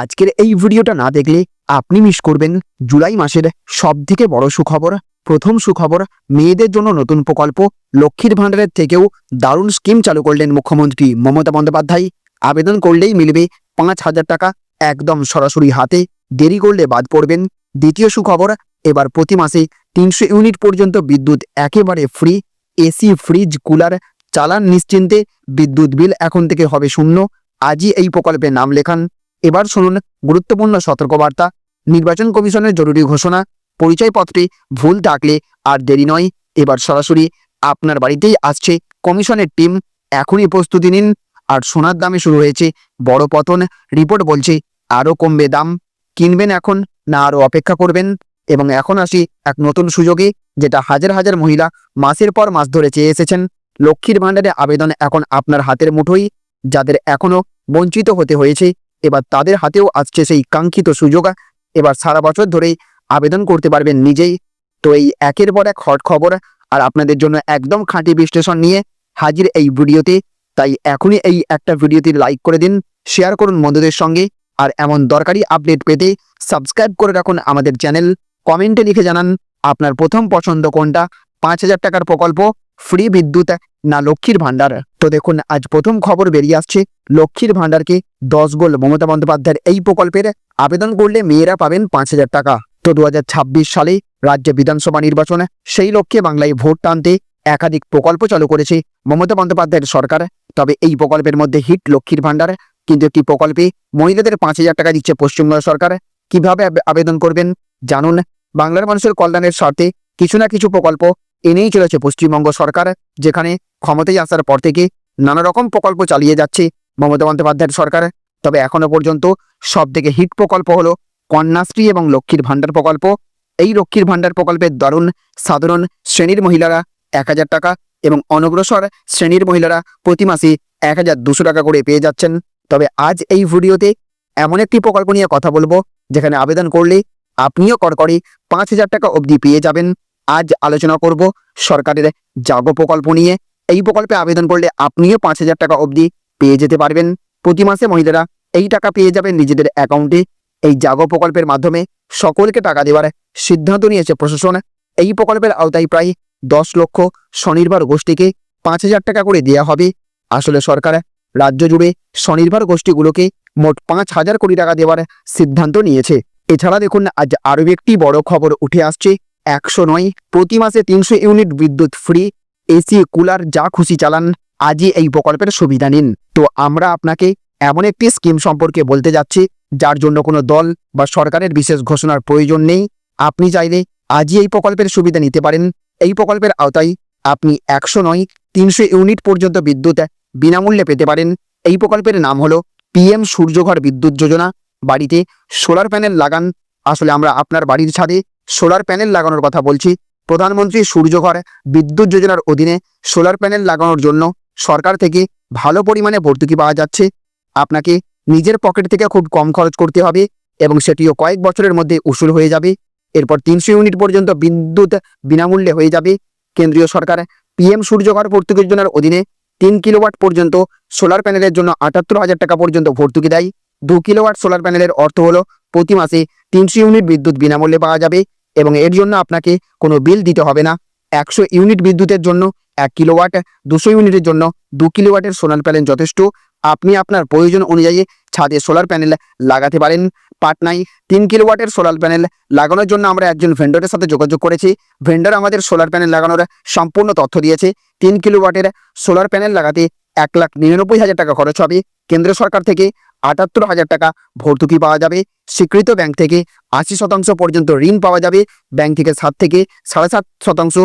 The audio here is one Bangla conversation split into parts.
আজকের এই ভিডিওটা না দেখলে আপনি মিস করবেন জুলাই মাসের সব থেকে বড় সুখবর, প্রথম সুখবর, মেয়েদের জন্য নতুন প্রকল্প, লক্ষ্মীর ভাণ্ডারের থেকেও দারুণ স্কিম চালু করলেন মুখ্যমন্ত্রী মমতা বন্দ্যোপাধ্যায়। আবেদন করলেই মিলবে পাঁচ হাজার টাকা, একদম সরাসরি হাতে। দেরি করলে বাদ পড়বেন। দ্বিতীয় সুখবর, এবার প্রতি মাসে তিনশো ইউনিট পর্যন্ত বিদ্যুৎ একেবারে ফ্রি এসি ফ্রিজ কুলার চালান নিশ্চিন্তে বিদ্যুৎ বিল এখন থেকে হবে শূন্য। আজই এই প্রকল্পে নাম লেখান। এবার শুনুন গুরুত্বপূর্ণ সতর্কবার্তা। নির্বাচন কমিশনের জরুরি ঘোষণা। পরিচয়পত্রে ভুল থাকলে আর দেরি নয়। এবার সরাসরি আপনার বাড়িতেই আসছে কমিশনের টিম। এখনই প্রস্তুতি নিন। আর সোনার দামে শুরু হয়েছে বড় পতন। রিপোর্ট বলছে আরও কমবে দাম। কিনবেন এখন, না আরও অপেক্ষা করবেন। এবং এখন আসি এক নতুন সুযোগে, যেটা হাজার হাজার মহিলা মাসের পর মাস ধরে চেয়ে এসেছেন। লক্ষ্মীর ভাণ্ডারে আবেদন এখন আপনার হাতের মুঠোই যাদের এখনও বঞ্চিত হতে হয়েছে এবার তাদের হাতেও আসছে সেই কাঙ্ক্ষিত সুযোগ। এবার সারা বছর ধরেই আবেদন করতে পারবেন নিজেই। তো এই একের পর এক হট খবর। আর আপনাদের জন্য একদম খাঁটি বিশ্লেষণ নিয়ে হাজির এই ভিডিওতে। তাই এখনই এই একটা ভিডিওতে লাইক করে দিন, শেয়ার করুন বন্ধুদের সঙ্গে। আর এমন দরকারি আপডেট পেতে সাবস্ক্রাইব করে রাখুন আমাদের চ্যানেল। কমেন্টে লিখে জানান আপনার প্রথম পছন্দ কোনটা? পাঁচ হাজার টাকার প্রকল্প, ফ্রি বিদ্যুৎ না লক্ষ্মীর ভাণ্ডার? তো দেখুন, আজ প্রথম খবর বেরিয়ে আসছে লক্ষ্মীর ভাণ্ডারকে দশ গোল। মমতা বন্দ্যোপাধ্যায়ের এই প্রকল্পের আবেদন করলে মেয়েরা পাবেন পাঁচ হাজার টাকা। তো দুহাজার ছাব্বিশ সালে রাজ্য বিধানসভা নির্বাচনে, সেই লক্ষ্যে বাংলায় ভোট টানতে একাধিক প্রকল্প চালু করেছে মমতা বন্দ্যোপাধ্যায়ের সরকার। তবে এই প্রকল্পের মধ্যে হিট লক্ষ্মীর ভাণ্ডার, কিন্তু একটি প্রকল্পে মহিলাদের পাঁচ হাজার টাকা দিচ্ছে পশ্চিমবঙ্গ সরকার। কীভাবে আবেদন করবেন জানুন? বাংলার মানুষের কল্যাণের স্বার্থে কিছু না কিছু প্রকল্প এনেই চলেছে পশ্চিমবঙ্গ সরকার, যেখানে ক্ষমতায় আসার পর থেকে নানা রকম প্রকল্প চালিয়ে যাচ্ছে মমতা বন্দ্যোপাধ্যায়ের সরকার। তবে এখনও পর্যন্ত সব থেকে হিট প্রকল্প হলো কন্যাশ্রী এবং লক্ষ্মীর ভাণ্ডার প্রকল্প। এই লক্ষ্মীর ভাণ্ডার প্রকল্পের দারুণ সাধারণ শ্রেণির মহিলারা এক হাজার টাকা এবং অনগ্রসর শ্রেণির মহিলারা প্রতি মাসে এক হাজার দুশো টাকা করে পেয়ে যাচ্ছেন। তবে আজ এই ভিডিওতে এমন একটি প্রকল্প নিয়ে কথা বলব, যেখানে আবেদন করলে আপনিও করকরে পাঁচ হাজার টাকা অবধি পেয়ে যাবেন। আজ আলোচনা করব সরকারের জাগো প্রকল্প নিয়ে। এই প্রকল্পে আবেদন করলে আপনিও পাঁচ হাজার টাকা অবধি পেয়ে যেতে পারবেন। প্রতি মাসে মহিলারা এই টাকা পেয়ে যাবেন নিজেদের অ্যাকাউন্টে। এই জাগো প্রকল্পের মাধ্যমে সকলকে টাকা দেওয়ার সিদ্ধান্ত নিয়েছে প্রশাসন। এই প্রকল্পের আওতায় প্রায় দশ লক্ষ স্বনির্ভর গোষ্ঠীকে পাঁচ হাজার টাকা করে দেওয়া হবে। আসলে সরকার রাজ্য জুড়ে স্বনির্ভর গোষ্ঠীগুলোকে মোট পাঁচ হাজার কোটি টাকা দেওয়ার সিদ্ধান্ত নিয়েছে। এছাড়া দেখুন, আজ আরও একটি বড় খবর উঠে আসছে। একশো নয়, প্রতি মাসে তিনশো ইউনিট বিদ্যুৎ ফ্রি এসি, কুলার, যা খুশি চালান, আজই এই প্রকল্পের সুবিধা নিন। তো আমরা আপনাকে এমন একটি স্কিম সম্পর্কে বলতে যাচ্ছি, যার জন্য কোনো দল বা সরকারের বিশেষ ঘোষণার প্রয়োজন নেই। আপনি চাইলে আজই এই প্রকল্পের সুবিধা নিতে পারেন। এই প্রকল্পের আওতায় আপনি একশো নয়, তিনশো ইউনিট পর্যন্ত বিদ্যুৎ বিনামূল্যে পেতে পারেন। এই প্রকল্পের নাম হলো পিএম সূর্যঘর বিদ্যুৎ যোজনা। বাড়িতে সোলার প্যানেল লাগান। আসলে আমরা আপনার বাড়ির ছাদে সোলার প্যানেল লাগানোর কথা বলছি। প্রধানমন্ত্রী সূর্যঘর বিদ্যুৎ যোজনার অধীনে সোলার প্যানেল লাগানোর জন্য সরকার থেকে ভালো পরিমাণে ভর্তুকি পাওয়া যাচ্ছে। আপনাকে নিজের পকেট থেকে খুব কম খরচ করতে হবে এবং সেটিও কয়েক বছরের মধ্যে উসুল হয়ে যাবে। এরপর তিনশো ইউনিট পর্যন্ত বিদ্যুৎ বিনামূল্যে হয়ে যাবে। কেন্দ্রীয় সরকার পিএম সূর্যঘর ভর্তুকি যোজনার অধীনে তিন কিলোওয়াট পর্যন্ত সোলার প্যানেলের জন্য আটাত্তর হাজার টাকা পর্যন্ত ভর্তুকি দেয়। দু কিলোওয়াট সোলার প্যানেলের অর্থ হলো প্রতি মাসে তিনশো ইউনিট বিদ্যুৎ বিনামূল্যে পাওয়া যাবে। এবং এর জন্য আপনাকে কোনো বিল দিতে হবে না। একশো ইউনিট বিদ্যুতের জন্য এক কিলোওয়াট, দুশো ইউনিটের জন্য দু কিলোওয়াটের সোলার প্যানেল যথেষ্ট। আপনি আপনার প্রয়োজন অনুযায়ী ছাদে সোলার প্যানেল লাগাতে পারেন। পাটনায় তিন কিলোওয়াটের সোলার প্যানেল লাগানোর জন্য আমরা একজন ভেন্ডরের সাথে যোগাযোগ করেছি। ভেন্ডর আমাদের সোলার প্যানেল লাগানোর সম্পূর্ণ তথ্য দিয়েছে। তিন কিলোওয়াটের সোলার প্যানেল লাগাতে এক লাখ নিরানব্বই হাজার টাকা খরচ হবে। কেন্দ্র সরকার থেকে আটাত্তর হাজার টাকা ভর্তুকি পাওয়া যাবে। স্বীকৃত ব্যাংক থেকে আশি শতাংশ পর্যন্ত ঋণ পাওয়া যাবে। ব্যাংক থেকে সাত থেকে সাড়ে সাত শতাংশ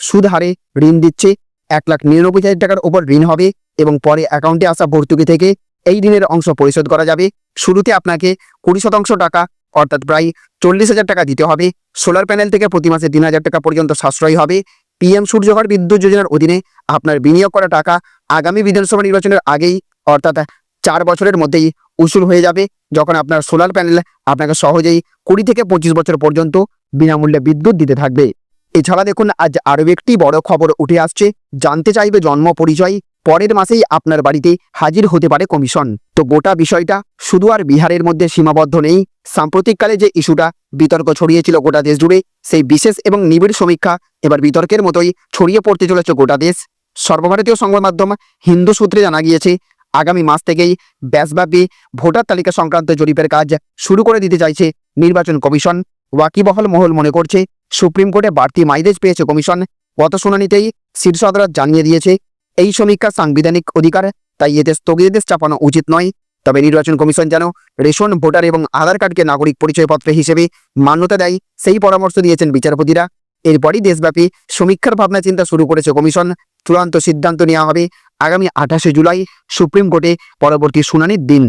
সুদ হারে ঋণ দিচ্ছে। এক লাখ নিরানব্বই হাজার টাকার উপর ঋণ হবে এবং পরে অ্যাকাউন্টে আসা ভর্তুকি থেকে এই ঋণের অংশ পরিশোধ করা যাবে। শুরুতে আপনাকে কুড়ি শতাংশ টাকা, অর্থাৎ প্রায় চল্লিশ হাজার টাকা দিতে হবে। সোলার প্যানেল থেকে প্রতি মাসে তিন হাজার টাকা পর্যন্ত সাশ্রয় হবে। পিএম সূর্যঘর বিদ্যুৎ যোজনার অধীনে আপনার বিনিয়োগ করা টাকা আগামী বিধানসভা নির্বাচনের আগেই, অর্থাৎ চার বছরের মধ্যেই উসুল হয়ে যাবে। যখন আপনার সোলার প্যানেল আপনাকে সহজেই কুড়ি থেকে পঁচিশ বছর পর্যন্ত বিনামূল্যে বিদ্যুৎ দিতে থাকবে। এছাড়া দেখুন, আজ আরও একটি বড় খবর উঠে আসছে। জানতে চাইবে জন্ম পরিচয়, পরের মাসেই আপনার বাড়িতে হাজির হতে পারে কমিশন। তো গোটা বিষয়টা শুধু আর বিহারের মধ্যে সীমাবদ্ধ নেই। সাম্প্রতিককালে যে ইস্যুটা বিতর্ক ছড়িয়েছিল গোটা দেশ জুড়ে, সেই বিশেষ এবং নিবিড় সমীক্ষা এবার বিতর্কের মতোই ছড়িয়ে পড়তে চলেছে গোটা দেশ। সর্বভারতীয় সংবাদ মাধ্যম হিন্দু সূত্রে জানা গিয়েছে, আগামী মাস থেকেই ব্যাসব্যাপী ভোটার তালিকা সংক্রান্ত জরিপের কাজ শুরু করে দিতে চাইছে নির্বাচন কমিশন। ওয়াকিবহল মহল মনে করছে, সুপ্রিম কোর্টে বাড়তি মাইলেজ পেয়েছে কমিশন। গত শুনানিতেই শীর্ষ আদালত জানিয়ে দিয়েছে, এই সমীক্ষা সাংবিধানিক অধিকার, তাই এতে স্থগিতাদেশ চাপানো উচিত নয়। তবে নির্বাচন কমিশন যেন রেশন, ভোটার এবং আধার কার্ডকে নাগরিক পরিচয়পত্র হিসেবে মান্যতা দেয়, সেই পরামর্শ দিয়েছেন বিচারপতিরা। এরপরই দেশব্যাপী সমীক্ষার ভাবনা চিন্তা শুরু করেছে কমিশন। চূড়ান্ত সিদ্ধান্ত নেওয়া হবে আগামী আঠাশে জুলাই, সুপ্রিম কোর্টে পরবর্তী শুনানির দিন।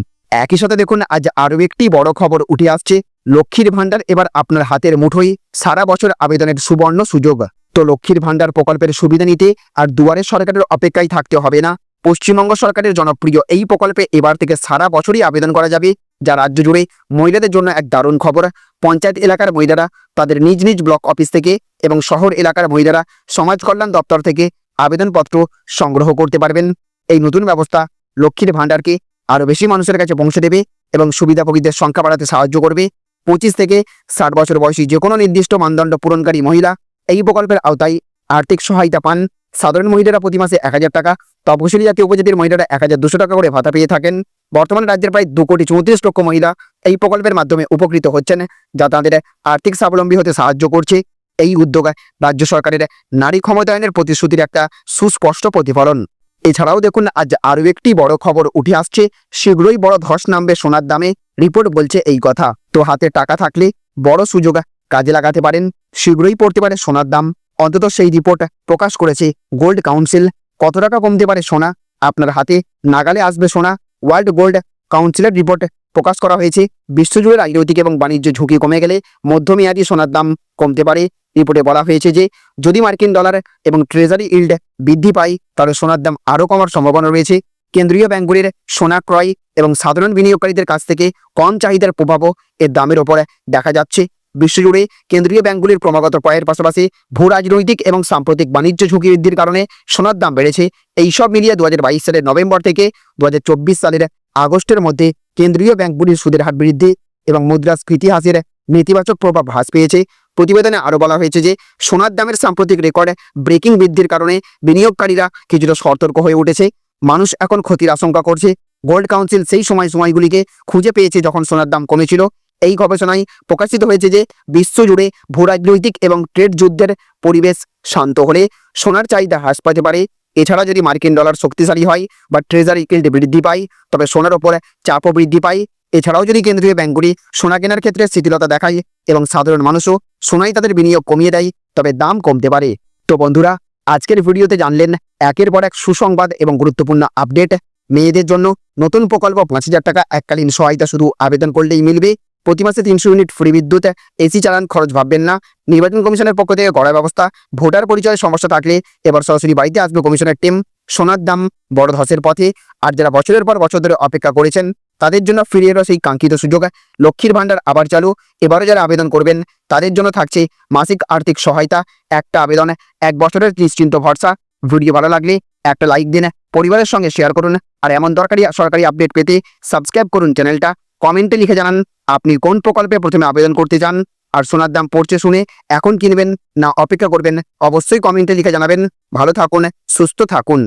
একই সাথে দেখুন, আজ আরও একটি বড় খবর উঠে আসছে। লক্ষ্মীর ভাণ্ডার এবার আপনার হাতের মুঠোই সারা বছর আবেদনের সুবর্ণ সুযোগ। তো লক্ষ্মীর ভাণ্ডার প্রকল্পের সুবিধা নিতে আর দুয়ারে সরকারের অপেক্ষায় থাকতে হবে না। পশ্চিমবঙ্গ সরকারের জনপ্রিয় এই প্রকল্পে এবার থেকে সারা বছরই আবেদন করা যাবে। যা রাজ্য জুড়ে মহিলাদের জন্য এক দারুণ খবর। পঞ্চায়েত এলাকার মহিলারা তাদের নিজ নিজ ব্লক অফিস থেকে এবং শহর এলাকার মহিলারা সমাজ কল্যাণ দপ্তর থেকে আবেদনপত্র সংগ্রহ করতে পারবেন। এই নতুন ব্যবস্থা লক্ষ্মীর ভাণ্ডারকে আরও বেশি মানুষের কাছে পৌঁছে দেবে এবং সুবিধাভোগীদের সংখ্যা বাড়াতে সাহায্য করবে। পঁচিশ থেকে ষাট বছর বয়সী যে কোনো নির্দিষ্ট মানদণ্ড পূরণকারী মহিলা এই প্রকল্পের আওতায় আর্থিক সহায়তা পান। সাধারণ মহিলারা প্রতি মাসে এক হাজার টাকা, তপশিলি জাতীয় উপজাতির মহিলারা এক টাকা করে ভাতা পেয়ে থাকেন। বর্তমানে রাজ্যের প্রায় দু কোটি চৌত্রিশ লক্ষ মহিলা এই প্রকল্পের মাধ্যমে উপকৃত হচ্ছেন, যা তাদের আর্থিক স্বাবলম্বী হতে সাহায্য করছে। এই উদ্যোগ রাজ্য সরকারের নারী ক্ষমতায়নের প্রতিশ্রুতির একটা সুস্পষ্ট প্রতিফলন। এছাড়াও দেখুন, আজ আরও একটি বড় খবর উঠে আসছে। শীঘ্রই বড় ধস নামবে সোনার দামে, রিপোর্ট বলছে এই কথা। তো হাতে টাকা থাকলে বড় সুযোগ কাজে লাগাতে পারেন, শীঘ্রই পড়তে পারে সোনার দাম। অন্তত সেই রিপোর্ট প্রকাশ করেছে গোল্ড কাউন্সিল। কত টাকা কমতে পারে সোনা? আপনার হাতে নাগালে আসবে সোনা। ওয়ার্ল্ড গোল্ড কাউন্সিলের রিপোর্ট প্রকাশ করা হয়েছে। বিশ্বজুড়ে রাজনৈতিক এবং বাণিজ্য ঝুঁকি কমে গেলে মধ্যমেয়াদী সোনার দাম কমতে পারে। রিপোর্টে বলা হয়েছে যে, যদি মার্কিন ডলার এবং ট্রেজারি ইল্ড বৃদ্ধি পায়, তাহলে সোনার দাম আরও কমার সম্ভাবনা রয়েছে। কেন্দ্রীয় ব্যাংকগুলির সোনা ক্রয় এবং সাধারণ বিনিয়োগকারীদের কাছ থেকে কম চাহিদার প্রভাবও এর দামের ওপরে দেখা যাচ্ছে। বিশ্বজুড়ে কেন্দ্রীয় ব্যাংকগুলির ক্রমাগত ক্রয়ের পাশাপাশি ভূ রাজনৈতিক এবং সাম্প্রতিক বাণিজ্য ঝুঁকি বৃদ্ধির কারণে সোনার দাম বেড়েছে। এইসব মিলিয়ে দু হাজার বাইশ সালের নভেম্বর থেকে দু হাজার চব্বিশ সালের আগস্টের মধ্যে কেন্দ্রীয় ব্যাংকগুলির সুদের হার বৃদ্ধি এবং মুদ্রাস্ফীতি হ্রাসের নেতিবাচক প্রভাব হ্রাস পেয়েছে। প্রতিবেদনে আরও বলা হয়েছে যে, সোনার দামের সাম্প্রতিক রেকর্ড ব্রেকিং বৃদ্ধির কারণে বিনিয়োগকারীরা কিছুটা সতর্ক হয়ে উঠেছে। মানুষ এখন ক্ষতির আশঙ্কা করছে। গোল্ড কাউন্সিল সেই সময় সময়গুলিকে খুঁজে পেয়েছে যখন সোনার দাম কমেছিল। এই গবেষণায় প্রকাশিত হয়েছে যে বিশ্বজুড়ে ভূরাজনৈতিক এবং ট্রেড যুদ্ধের পরিবেশ শান্ত হলে সোনার চাহিদা হ্রাস পেতে পারে। এছাড়া যদি মার্কিন ডলার শক্তিশালী হয় বা ট্রেজারি কিল্ড বৃদ্ধি পায়, তবে সোনার ওপরে চাপও বৃদ্ধি পায়। এছাড়াও যদি কেন্দ্রীয় ব্যাঙ্কগুলি সোনা কেনার ক্ষেত্রে শিথিলতা দেখায় এবং সাধারণ মানুষও সোনাই তাদের বিনিয়োগ কমিয়ে দেয়, তবে দাম কমতে পারে। তো বন্ধুরা, আজকের ভিডিওতে জানলেন একের পর এক সুসংবাদ এবং গুরুত্বপূর্ণ আপডেট। মেয়েদের জন্য নতুন প্রকল্প পাঁচ হাজার টাকা এককালীন সহায়তা শুধু আবেদন করলেই মিলবে। প্রতি মাসে তিনশো ইউনিট ফ্রি বিদ্যুৎ এসি চালান খরচ ভাববেন না। নির্বাচন কমিশনের পক্ষ থেকে কড়া ব্যবস্থা, ভোটার পরিচয় সমস্যা থাকলে এবার সরাসরি বাড়িতে আসবে কমিশনের টিম। সোনার দাম বড় ধসের পথে, আর যারা বছরের পর বছর ধরে অপেক্ষা করেছেন, তাদের জন্য ফিরে এলো সেই কাঙ্ক্ষিত সুযোগ। লক্ষ্মীর ভাণ্ডার আবার চালু এবারে যারা আবেদন করবেন, তাদের জন্য থাকছে মাসিক আর্থিক সহায়তা। একটা আবেদন, এক বছরের নিশ্চিন্ত ভরসা। ভিডিও ভালো লাগলে একটা লাইক দিন, পরিবারের সঙ্গে শেয়ার করুন। আর এমন দরকারি সরকারি আপডেট পেতে সাবস্ক্রাইব করুন চ্যানেলটা। কমেন্টে লিখে জানান আপনি কোন প্রকল্পে প্রথমে আবেদন করতে চান। আর সোনার দাম পড়ছে শুনে এখন কিনবেন না অপেক্ষা করবেন, অবশ্যই কমেন্টে লিখে জানাবেন। ভালো থাকুন, সুস্থ থাকুন।